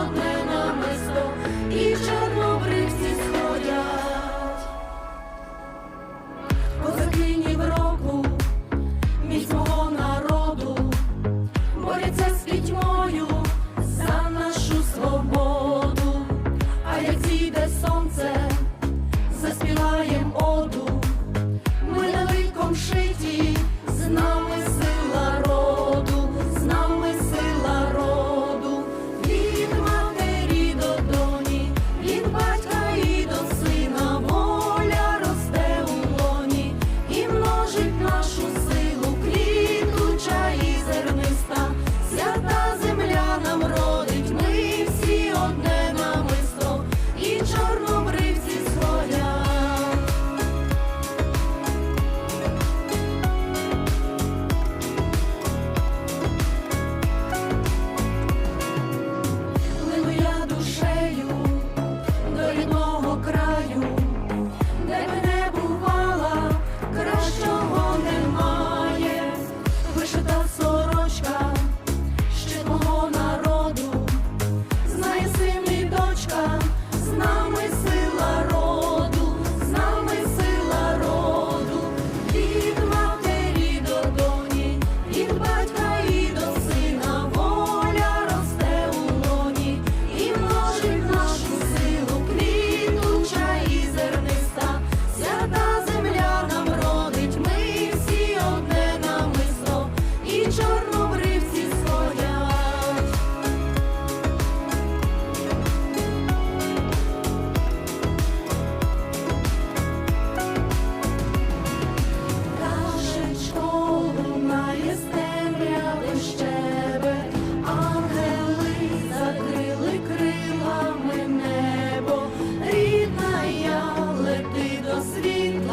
одне намисто і чоловік. sweet.